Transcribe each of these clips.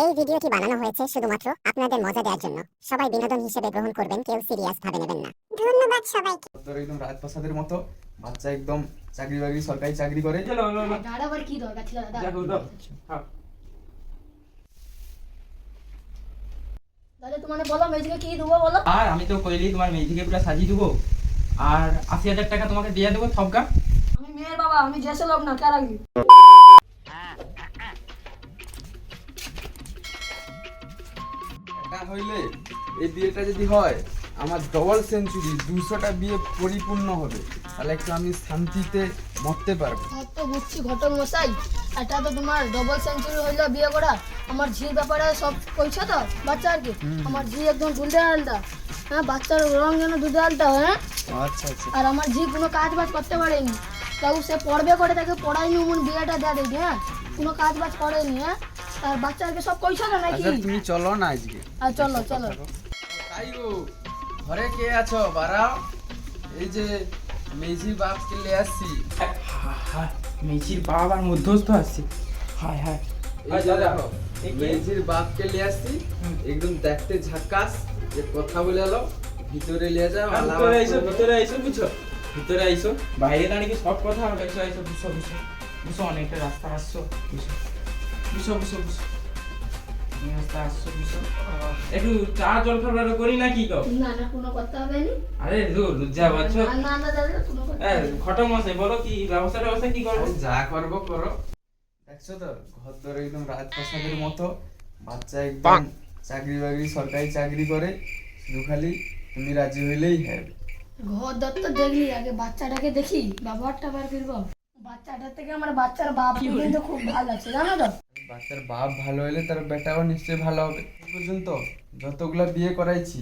এই ভিডিওটি বানানো হয়েছে শুধুমাত্র আপনাদের মজা দেওয়ার জন্য। সবাই বিনোদন হিসেবে গ্রহণ করবেন কেউ সিরিয়াস ভাবে নেবেন না। ধন্যবাদ সবাইকে। তোর একদম রাজপ্রাসাদের মতো বাচ্চা একদম চাকরি বাকরি সরকারি চাকরি করে। চলো দাদা আবার কি দরকার ছিল? দাদা দেখো দাও হ্যাঁ। দাদা তোমার বলো মেজিকে কি দেবো বলো? আর আমি তো কইলি তোমার মেয়েটিকে পুরো সাজিয়ে দেবো। আর আশি হাজার টাকা তোমাকে দিয়ে দেবো থপকা আমি মেয়ের বাবা আমি জেসে লোক না কে এটা হইলে এই বিয়েটা যদি হয় আমার ডবল সেঞ্চুরি দুশোটা বিয়ে পরিপূর্ণ হবে। তাহলে একটু আমি শান্তিতে মরতে পারব। তো বুঝছি ঘটক মশাই। এটা তো তোমার ডবল সেঞ্চুরি হইল বিয়ে করা। আমার ঝির ব্যাপারে সব কইছো তো বাচ্চা আর কি? আমার ঝি একদম দুধে আলটা হ্যাঁ বাচ্চার রং যেন দুধে আলটা হ্যাঁ? আচ্ছা আচ্ছা। আর আমার ঝি কোনো কাজ বাজ করতে পারেনি। তাও সে পড়বে করে তাকে পড়াইনি বিয়েটা দেয়া দেখি হ্যাঁ? কোনো কাজ বাজ করেনি হ্যাঁ? আর বাচ্চাকে সব কইছো তো নাকি? আচ্ছা তুমি চলো না আজকে। আর চলো চলো। তাই গো ঘরে কে আছো? বাড়াও এই যে মেজি বাপকে লে আসছি। হ্যাঁ মেয়েছির বাবা আর মধ্যস্থ আসছে। হায় হায়। মেজির বাপকে লে আসছি। একদম দেখতে ঝাক্কাস। যে কথা বলে এলো ভিতরে লিয়ে যাও ভিতরে আইসো ভিতরে আইসো বুঝছ? ভিতরে আইসো। বাইরে দাঁড়িয়ে সব কথা হবে আইসো বুঝছ বুঝছ? বুঝছ অনেকটা রাস্তা আসছো বুঝছ? বুঝছ বুঝছ বুঝছ তুমি রাস্তা আসছো বুঝছ একটু চা জল খাবার করি না কি কও? না না কোনো কথা হবে নি। আরে দূর লজ্জা পাচ্ছ না না না দাদা কোনো কথা এ, ঘটক মশাই বলো কি ব্যবস্থা ব্যবস্থা কি করব? যা করব করো। দেখছ তো ঘর তোর একদম রাজপ্রাসাদের মতো। বাচ্চা একদম চাকরি বাকরি সরকারি চাকরি করে। শুধু খালি তুমি রাজি হইলেই হ্যাঁ ঘর দত্ত দেখলি আগে বাচ্চাটাকে দেখি ব্যবহারটা বার করব বাচ্চাটার থেকে আমার বাচ্চার বাপ কিন্তু খুব ভালো লাগছে জানো তো? বাচ্চার বাপ ভালো হলে তার বেটাও নিশ্চয়ই ভালো হবে। পর্যন্ত যতগুলা বিয়ে করাইছি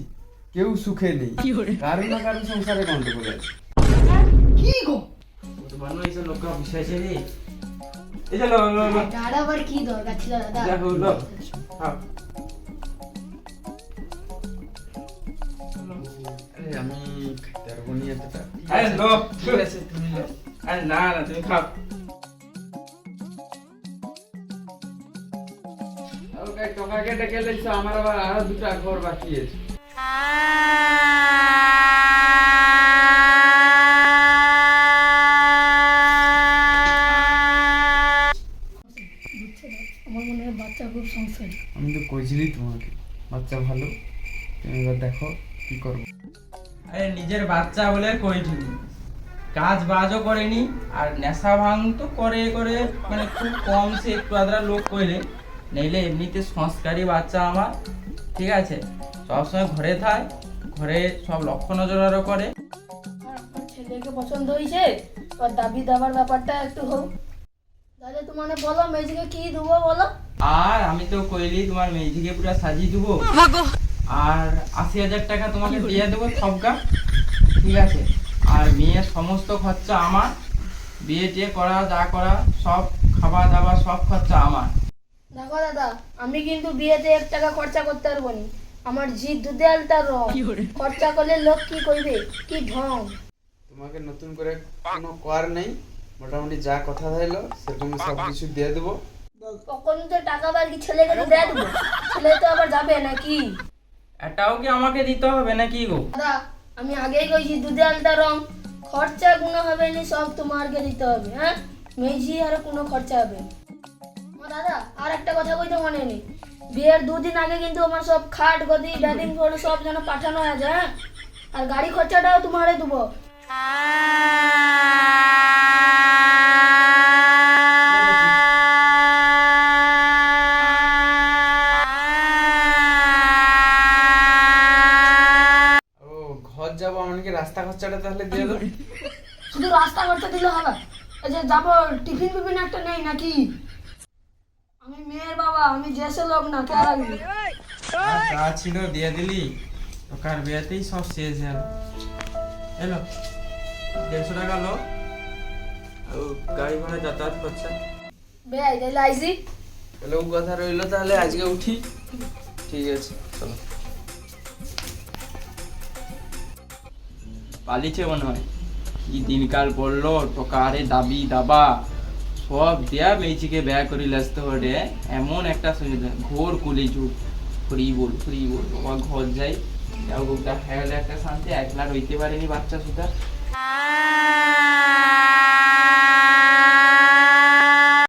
কেউ সুখে নেই। কারও? না কারও সংসারে গন্ডগোল আছে। কি গো? এইসব বুঝাইছে রে। এই যে দাদা আবার কি দরকার ছিল দাদা? দেখো লো। হ্যাঁ আরে আমি খাইতে পারব নি এতটা। আরে লো। ঠিক আছে তুমি। আরে না না তুমি খাও। ওকে ডেকে আমার আবার আরও দুটা ঘর বাকি আছে। আমার মনে হয় বাচ্চা খুব সংসারী। আমি তো কইছিলি তোমাকে বাচ্চা ভালো তুমি এবার দেখো কি করব আরে নিজের বাচ্চা বলে কইছি কাজ বাজও করেনি আর নেশা ভাঙ তো করে করে মানে খুব কম সে একটু আদ্রা লোক কইলে। নইলে এমনিতে সংস্কারী বাচ্চা আমার ঠিক আছে? সবসময় ঘরে থায় ঘরে সব লক্ষ্য নজরও করে। ছেলেকে পছন্দ হয়েছে আর দাবি দাবার ব্যাপারটা একটু হোক। দাদা তোমার বলো মেজিকে কি দেবো বলো? আর আমি তো কইলি তোমার মেয়েটিকে পুরো সাজিয়ে দেবো আর আশি হাজার টাকা তোমাকে দিয়ে দেবো সবকা ঠিক আছে? আর মেয়ের সমস্ত খরচা আমার বিয়ে টিয়ে করা যা করা সব খাওয়া দাওয়া সব খরচা আমার। দেখো দাদা আমি কিন্তু বিয়েতে এক টাকা খরচা করতে পারব নি। আমার জি দুধে আলতার রং। খরচা করলে লোক কি করবে কি ঢং? তোমাকে নতুন করে কোনো কর নেই। মোটামুটি যা কথা হইল সেরকম সব কিছু দিয়ে দেবো। কখন তো টাকা বার কি ছেলেকে তো দেয় দেবো? ছেলে তো আবার যাবে নাকি? এটাও কি আমাকে দিতে হবে নাকি গো? দাদা আমি আগেই কইছি দুধে আলতা রং। খরচা কোনো হবে না সব তোমারকে দিতে হবে হ্যাঁ? মেঝি আর কোনো খরচা হবে না। দাদা আর একটা কথা কইতে মনে নেই। বিয়ের দুদিন আগে কিন্তু আমার সব খাট গদি বেডিং ফোল্ড সব যেন পাঠানো আছে হ্যাঁ? আর গাড়ি খরচাটাও তোমারে দেবো। ও ঘর যাব আমাকে রাস্তা খরচাটা তাহলে দিয়ে দেবো? শুধু রাস্তা খরচা দিলে হবে এই যে যাব টিফিন ফিফিন একটা নেই নাকি? আমি মেয়ের বাবা আমি জেসে লোক না কে রাখবি যা ছিল দিয়ে দিলি তোকার বিয়েতেই সব শেষ গেল। এলো দেড়শো টাকা লো। ও গাড়ি ভাড়া যাতায়াত করছে। বেয়াই তাইলে আইসি তাহলে ও কথা রইল তাহলে আজকে উঠি। ঠিক আছে চলো। পালিছে মনে হয়। কি দিনকাল পড়ল টোকারে দাবি দাবা। সব দেয়া মেয়েছিকে ব্যয় করি লাসতে হটে। এমন একটা ঘোর কুলি যুগ ফ্রি বল ফ্রি বল, বাবা ঘর যাই। হয়ে একটা শান্তি, একলা রইতে পারেনি বাচ্চা সুতা